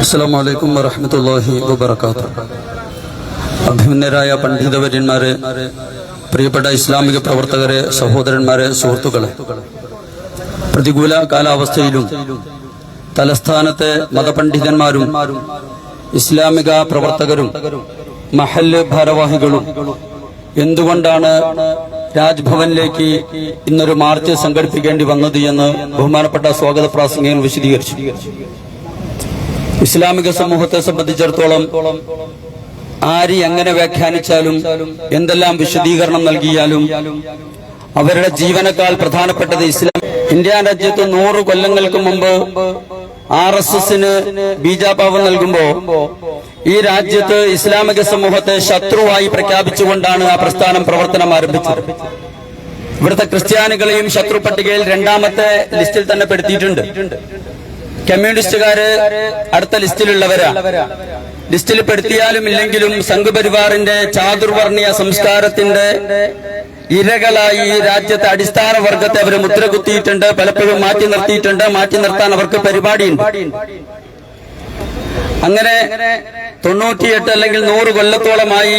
അസ്സാം വലൈക്കും വറഹമത്തല്ലാഹി വബർക്കാത്ത അഭിമന്യരായ പണ്ഡിതവര്യന്മാരെ പ്രിയപ്പെട്ട ഇസ്ലാമിക പ്രവർത്തകരെ സഹോദരന്മാരെ സുഹൃത്തുക്കളെ. പ്രതികൂല കാലാവസ്ഥയിലും തലസ്ഥാനത്തെ മതപണ്ഡിതന്മാരും ഇസ്ലാമിക പ്രവർത്തകരും മഹൽ ഭാരവാഹികളും എന്തുകൊണ്ടാണ് രാജ്ഭവനിലേക്ക് ഇന്നൊരു മാർച്ച് സംഘടിപ്പിക്കേണ്ടി വന്നത് എന്ന് ബഹുമാനപ്പെട്ട സ്വാഗത പ്രാസംഗികൻ വിശദീകരിച്ചു. ഇസ്ലാമിക സമൂഹത്തെ സംബന്ധിച്ചിടത്തോളം ആര് എങ്ങനെ വ്യാഖ്യാനിച്ചാലും എന്തെല്ലാം വിശദീകരണം നൽകിയാലും അവരുടെ ജീവനക്കാൾ പ്രധാനപ്പെട്ടത് ഇസ്ലാം. ഇന്ത്യ രാജ്യത്ത് നൂറ് കൊല്ലങ്ങൾക്ക് മുമ്പ് ആർ എസ് എസിന് ബീജാഭാവം നൽകുമ്പോ ഈ രാജ്യത്ത് ഇസ്ലാമിക സമൂഹത്തെ ശത്രുവായി പ്രഖ്യാപിച്ചുകൊണ്ടാണ് ആ പ്രസ്ഥാനം പ്രവർത്തനം ആരംഭിച്ചത്. ഇവിടുത്തെ ക്രിസ്ത്യാനികളെയും ശത്രു പട്ടികയിൽ രണ്ടാമത്തെ ലിസ്റ്റിൽ തന്നെ പെടുത്തിയിട്ടുണ്ട്. കമ്മ്യൂണിസ്റ്റുകാര് അടുത്ത ലിസ്റ്റിലുള്ളവരാ. ലിസ്റ്റിൽ പെടുത്തിയാലും ഇല്ലെങ്കിലും സംഘപരിവാറിന്റെ ചാതുർവർണീയ സംസ്കാരത്തിന്റെ ഇരകളായി ഈ രാജ്യത്തെ അടിസ്ഥാന വർഗത്തെ അവർ മുദ്ര കുത്തിയിട്ടുണ്ട് പലപ്പോഴും മാറ്റി നിർത്തിയിട്ടുണ്ട് മാറ്റി നിർത്താൻ അവർക്ക് പരിപാടിയുണ്ട്. അങ്ങനെ തൊണ്ണൂറ്റിയെട്ട് അല്ലെങ്കിൽ നൂറ് കൊല്ലത്തോളമായി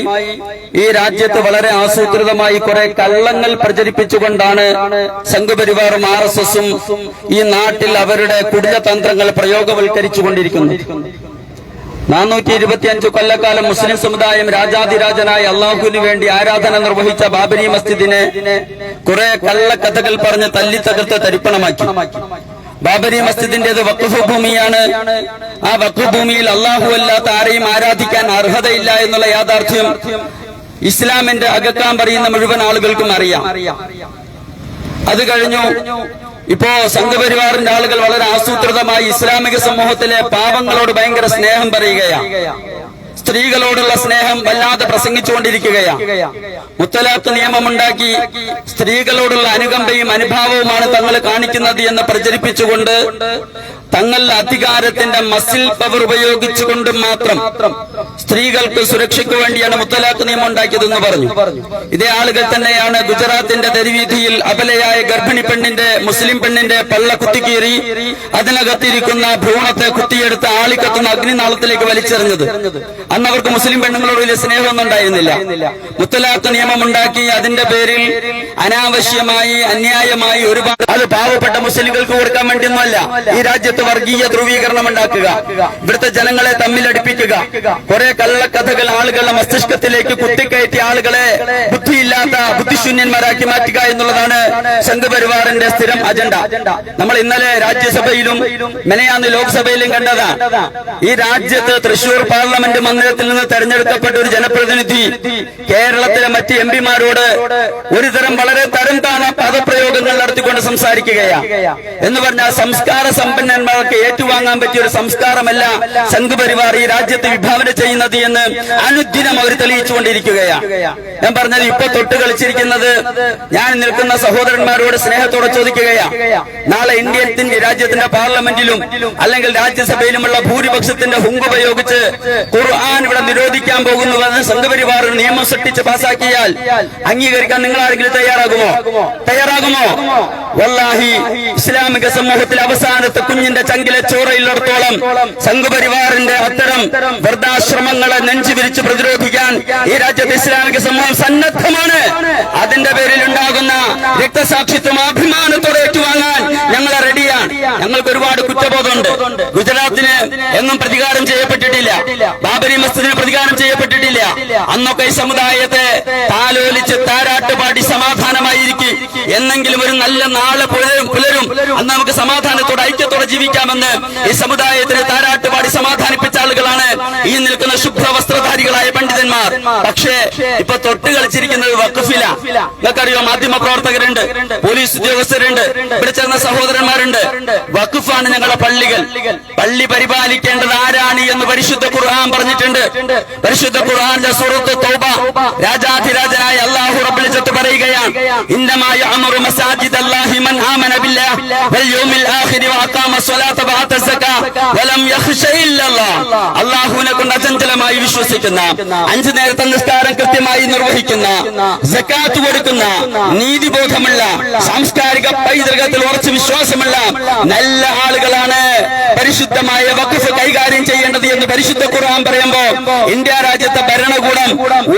ഈ രാജ്യത്ത് വളരെ ആസൂത്രിതമായി കുറെ കള്ളങ്ങൾ പ്രചരിപ്പിച്ചുകൊണ്ടാണ് സംഘപരിവാറും ആർ എസ് എസും ഈ നാട്ടിൽ അവരുടെ കുടിലതന്ത്രങ്ങൾ പ്രയോഗവൽക്കരിച്ചുകൊണ്ടിരിക്കുന്നത്. നാനൂറ്റി ഇരുപത്തിയഞ്ച് കൊല്ലക്കാലം മുസ്ലിം സമുദായം രാജാതിരാജനായ അള്ളാഹുവിന് വേണ്ടി ആരാധന നിർവഹിച്ച ബാബരി മസ്ജിദിനെ കുറെ കള്ളക്കഥകൾ പറഞ്ഞ് തല്ലി തകർത്ത് തരിപ്പണമാക്കി. ബാബരി മസ്ജിദിന്റേത് വക്കുഫ് ഭൂമിയാണ് ആ വഖഫ് ഭൂമിയിൽ അള്ളാഹു അല്ലാത്ത ആരെയും ആരാധിക്കാൻ അർഹതയില്ല എന്നുള്ള യാഥാർത്ഥ്യം ഇസ്ലാമിന്റെ അകക്കാൻ പറയുന്ന മുഴുവൻ ആളുകൾക്കും അറിയാം. അത് കഴിഞ്ഞു ഇപ്പോ സംഘപരിവാറിന്റെ ആളുകൾ വളരെ ആസൂത്രിതമായി ഇസ്ലാമിക സമൂഹത്തിലെ പാവങ്ങളോട് ഭയങ്കര സ്നേഹം പറയുകയാണ്. സ്ത്രീകളോടുള്ള സ്നേഹം വല്ലാതെ പ്രസംഗിച്ചുകൊണ്ടിരിക്കുകയാണ്. മുത്തലാഖ് നിയമമുണ്ടാക്കി സ്ത്രീകളോടുള്ള അനുകമ്പയും അനുഭാവവുമാണ് തങ്ങൾ കാണിക്കുന്നത് എന്ന് പ്രചരിപ്പിച്ചുകൊണ്ട് തങ്ങളുടെ അധികാരത്തിന്റെ മസിൽ പവർ ഉപയോഗിച്ചുകൊണ്ട് മാത്രം സ്ത്രീകൾക്ക് സുരക്ഷയ്ക്ക് വേണ്ടിയാണ് മുത്തലാഖ് നിയമം ഉണ്ടാക്കിയതെന്ന് പറഞ്ഞു. ഇതേ ആളുകൾ തന്നെയാണ് ഗുജറാത്തിന്റെ തെരുവീതിയിൽ അബലയായ ഗർഭിണി പെണ്ണിന്റെ മുസ്ലിം പെണ്ണിന്റെ പള്ള കുത്തിക്കീറി അതിനകത്തിരിക്കുന്ന ഭ്രൂണത്തെ കുത്തിയെടുത്ത് ആളിക്കത്തുന്ന അഗ്നിനാളത്തിലേക്ക് വലിച്ചെറിഞ്ഞത്. അന്ന് അവർക്ക് മുസ്ലിം പെണ്ണുങ്ങളോട് വലിയ സ്നേഹമൊന്നും ഉണ്ടായിരുന്നില്ല. മുത്തലാഖ് നിയമം ഉണ്ടാക്കി അതിന്റെ പേരിൽ അനാവശ്യമായി അന്യായമായി ഒരുപാട് അത് പാവപ്പെട്ട മുസ്ലിങ്ങൾക്ക് കൊടുക്കാൻ വേണ്ടിയൊന്നുമല്ല. ഈ രാജ്യത്ത് വർഗീയ ധ്രുവീകരണം ഉണ്ടാക്കുക. ഇവിടുത്തെ ജനങ്ങളെ തമ്മിലടിപ്പിക്കുക. കുറെ കള്ളക്കഥകൾ ആളുകളുടെ മസ്തിഷ്കത്തിലേക്ക് കുത്തിക്കയറ്റി ആളുകളെ ബുദ്ധിയില്ലാത്ത ബുദ്ധിശൂന്യന്മാരാക്കി മാറ്റുക എന്നുള്ളതാണ് സംഘപരിവാറിന്റെ സ്ഥിരം അജണ്ട. നമ്മൾ ഇന്നലെ രാജ്യസഭയിലും മെനയാന്ന് ലോക്സഭയിലും കണ്ടതാണ് ഈ രാജ്യത്ത് തൃശൂർ പാർലമെന്റ് മന്ദിരത്തിൽ നിന്ന് തെരഞ്ഞെടുക്കപ്പെട്ട ഒരു ജനപ്രതിനിധി കേരളത്തിലെ മറ്റ് എം പിമാരോട് ഒരുതരം വളരെ തരം താണ പദപ്രയോഗങ്ങൾ നടത്തിക്കൊണ്ട് സംസാരിക്കുകയാണ് എന്ന് പറഞ്ഞാൽ സംസ്കാര സമ്പന്നന്മാർക്ക് ഏറ്റുവാങ്ങാൻ പറ്റിയ ഒരു സംസ്കാരമല്ല സംഘപരിവാർ ഈ രാജ്യത്ത് വിഭാവന ചെയ്യുന്നത് എന്ന് അനുദിനം അവർ തെളിയിച്ചുകൊണ്ടിരിക്കുകയാണ് ഞാൻ പറഞ്ഞത് ഇപ്പൊ തൊട്ട് കളിച്ചിരിക്കുന്നത് ഞാൻ നിൽക്കുന്ന സഹോദരന്മാരോട് സ്നേഹത്തോടെ ചോദിക്കുകയാണ് നാളെ ഇന്ത്യൻ രാജ്യത്തിന്റെ പാർലമെന്റിലും അല്ലെങ്കിൽ രാജ്യസഭയിലുമുള്ള ഭൂരിപക്ഷത്തിന്റെ ഹുങ്ക് ഉപയോഗിച്ച് ഖുർആൻ ഇവിടെ നിരോധിക്കാൻ പോകുന്നുവെന്ന് സംഘപരിവാർ നിയമം സൃഷ്ടിച്ച് പാസാക്കിയാൽ അംഗീകരിക്കാൻ നിങ്ങൾ ആരെങ്കിലും തയ്യാറാകുമോ? തയ്യാറാകുമോ? വല്ലാഹി ഇസ്ലാമിക സമൂഹത്തിൽ അവസാനത്തെ കുഞ്ഞിന്റെ ചങ്കിലെ ചോറയിലിടത്തോളം സംഘപരിവാറിന്റെ അത്തരം വൃദ്ധാശ്രമങ്ങളെ നെഞ്ചു വിരിച്ച് പ്രതിരോധിക്കാൻ ഈ രാജ്യത്തെ ഇസ്ലാമിക സമൂഹം സന്നദ്ധമാണ്. അതിന്റെ പേരിൽ ഉണ്ടാകുന്ന രക്തസാക്ഷിത്വം അഭിമാനത്തോടെ ഏറ്റുവാങ്ങാൻ ഞങ്ങൾ റെഡിയാണ് ഞങ്ങൾക്ക് ഒരുപാട് കുറ്റബോധമുണ്ട്. ഗുജറാത്തിന് എന്നും പ്രതികാരം ചെയ്യപ്പെട്ടിട്ടില്ല. ബാബരി മസ്ജിദിന് പ്രതികാരം ചെയ്യപ്പെട്ടിട്ടില്ല. അന്നൊക്കെ ഈ സമുദായത്തെ താലോലിച്ച് താരാട്ട് പാടി സമാധാനമായിരിക്കും. എന്നെങ്കിലും ഒരു നല്ല നാളെ പുലരും പുലരും. അന്ന് നമുക്ക് സമാധാനത്തോടെ ഐക്യത്തോടെ ജീവിക്കാമെന്ന് ഈ സമുദായത്തിന് താരാട്ട് പാടി സമാധാനിപ്പിച്ച ആളുകളാണ് ഈ നിൽക്കുന്ന ശുഭ്രവസ്ത്രധാരികളായ പണ്ഡിതന്മാർ. പക്ഷേ ഇപ്പൊ തൊട്ട് കളിച്ചിരിക്കുന്നത് വക്കഫില നിങ്ങൾക്കറിയോ മാധ്യമ പ്രവർത്തകരുണ്ട് പോലീസ് ഉദ്യോഗസ്ഥരുണ്ട് ഇവിടെ ചേർന്ന സഹോദരന്മാരുണ്ട്. വഖഫാണ് ഞങ്ങളുടെ പള്ളികൾ. പള്ളി പരിപാലിക്കേണ്ടത് ആരാണ് എന്ന് പരിശുദ്ധ ഖുർആൻ പറഞ്ഞിട്ടുണ്ട്. പരിശുദ്ധ ഖുർആന്റെ സുഹൃത്ത് തോബ. രാജാധിരാജനായ അള്ളാഹു റബ്ബിളിച്ചത്ത് പറയുകയാണ് ഇന്നമായ അമറു മസാജിദ് അല്ലാഹി മൻ ആമന ബില്ലാഹ് വൽ യൗമിൽ ആഖിരി വഅഖാമ സ്വലാത്ത വഅത സക്കാ വലം യഖ്ശ ഇല്ലല്ലാഹ്. അല്ലാഹുവിനെ കൊണ്ട് അചഞ്ചലമായി വിശ്വസിക്കുന്ന അഞ്ചു നേരത്തെ നിസ്കാരം കൃത്യമായി നിർവഹിക്കുന്ന ജക്കാത്ത് കൊടുക്കുന്ന നീതിബോധമുള്ള സാംസ്കാരിക പൈതൃകത്തിൽ ഉറച്ച് വിശ്വാസമുള്ള നല്ല ആളുകളാണ് പരിശുദ്ധമായ വഖഫ് കൈകാര്യം ചെയ്യേണ്ടത് എന്ന് പരിശുദ്ധ ഖുർആൻ പറയുമ്പോ ഇന്ത്യ രാജ്യത്തെ ഭരണകൂടം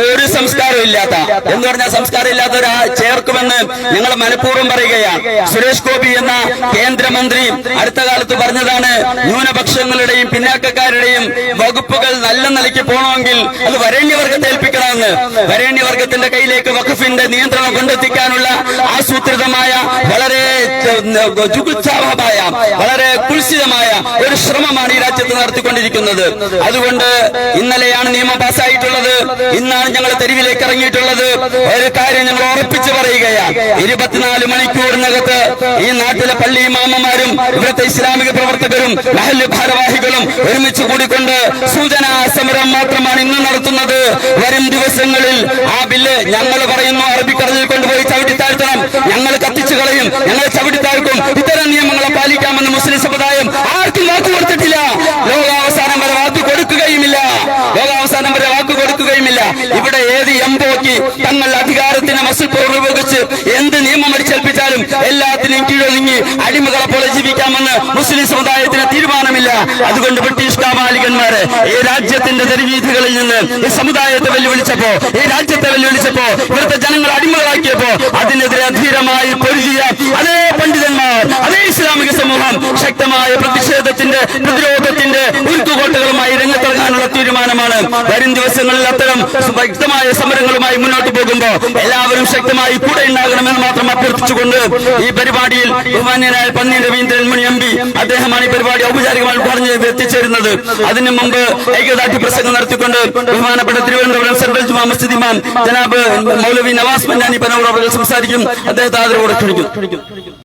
ഒരു സംസ്കാരം ഇല്ലാത്ത എന്ന് പറഞ്ഞാൽ സംസ്കാരം ഇല്ലാത്ത ഒരു ചേർക്കുമെന്ന് ഞങ്ങൾ മനഃപൂർവം പറയുകയാണ്. സുരേഷ് ഗോപി എന്ന കേന്ദ്രമന്ത്രി അടുത്ത കാലത്ത് പറഞ്ഞതാണ് ന്യൂനപക്ഷങ്ങളുടെയും പിന്നാക്കക്കാരുടെയും വകുപ്പുകൾ നല്ല നിലയ്ക്ക് പോകണമെങ്കിൽ അത് വരേണ്യവർഗത്തെ ഏൽപ്പിക്കണമെന്ന് വരേണ്യവർഗത്തിന്റെ കയ്യിലേക്ക് വഖഫിന്റെ നിയന്ത്രണം കൊണ്ടെത്തിക്കാനുള്ള ആസൂത്രിതമായ വളരെ ജുഗുത്സാഹമായ വളരെ കുൽസിതമായ ഒരു ശ്രമമാണ് ഈ രാജ്യത്ത് നടത്തിക്കൊണ്ടിരിക്കുന്നത്. അതുകൊണ്ട് ഇന്നലെയാണ് നിയമം പാസ്സായിട്ടുള്ളത്. ഇന്നാണ് ഞങ്ങൾ തെരുവിലേക്ക് ഇറങ്ങിയിട്ടുള്ളത്. ഒരു കാര്യം ഞങ്ങൾ ഉറപ്പിച്ചു പറയുകയാണ്. ഇരുപത്തിനാല് മണിക്കൂറിനകത്ത് ഈ നാട്ടിലെ പള്ളി മാമന്മാരും ഇവിടുത്തെ ഇസ്ലാമിക പ്രവർത്തകരും മഹൽ ഭാരവാഹികളും ഒരുമിച്ച് കൂടിക്കൊണ്ട് സൂചനാ സമരം മാത്രമാണ് ഇന്ന് നടത്തുന്നത്. വരും ദിവസങ്ങളിൽ ആ ബില്ല് ഞങ്ങൾ പറയുന്നു അറബിക്കടലിൽ കൊണ്ടുപോയി ചവിട്ടി താഴ്ത്തണം ഞങ്ങൾ കത്തിച്ചു കളയും. ഞങ്ങൾ ചവിട്ടിത്താഴ്ക്കും ഇത്തരം നിയമങ്ങളെ പാലിക്കാമെന്ന് മുസ്ലിം സമുദായം ആർക്കും വാക്കു കൊടുത്തിട്ടില്ല ലോകാവസാനം കൊടുക്കുകയുമില്ല ഇവിടെ ഏത് എംപോക്ക് തങ്ങൾ അധികാരത്തിന് മസിൽ പവർ എന്ത് നിയമം അടിച്ചേൽപ്പിച്ചാലും എല്ലാത്തിനും കീഴൊതുങ്ങി അടിമകളെ പോലെ ജീവിക്കാമെന്ന് മുസ്ലിം സമുദായത്തിന് തീരുമാനമില്ല. അതുകൊണ്ട് ബ്രിട്ടീഷ് കാമാലികന്മാര് ഈ രാജ്യത്തിന്റെ തെരുവീഥികളിൽ നിന്ന് ഈ സമുദായത്തെ വെല്ലുവിളിച്ചപ്പോ ഈ രാജ്യത്തെ വെല്ലുവിളിച്ചപ്പോ ഇവിടുത്തെ ജനങ്ങൾ അടിമകളാക്കിയപ്പോ അതിനെതിരെ അധീരമായി പൊരുതിയ അതേ പണ്ഡിതന്മാർ അതേ ഇസ്ലാമിക സമൂഹം ശക്തമായ പ്രതിഷേധത്തിന്റെ പ്രതിരോധത്തിന്റെ തീരുമാനമാണ്. വരും ദിവസങ്ങളിൽ അത്തരം വ്യക്തമായ സമരങ്ങളുമായി മുന്നോട്ട് പോകുമ്പോൾ എല്ലാവരും ശക്തമായി കൂടെ ഉണ്ടാകണമെന്ന് മാത്രം അഭ്യർത്ഥിച്ചുകൊണ്ട് ഈ പരിപാടിയിൽ ബഹുമാന്യനായ പന്നി രവീന്ദ്രൻ മുനി എം പി അദ്ദേഹമാണ് ഈ പരിപാടി ഔപചാരികമായി പറഞ്ഞു എത്തിച്ചേരുന്നത്. അതിനു മുമ്പ് ഐക്യദാർഢ്യ പ്രസംഗം നടത്തിക്കൊണ്ട് ബഹുമാനപ്പെട്ട തിരുവനന്തപുരം സെൻട്രൽ ജുമാ മസ്ജിദ് ഇമാം ജനാബ് മൗലവി നവാസ് മന്നാനി പനൂർ അവർ സംസാരിക്കും. അദ്ദേഹത്തെ ആദരവോടെ ക്ഷണിക്കും.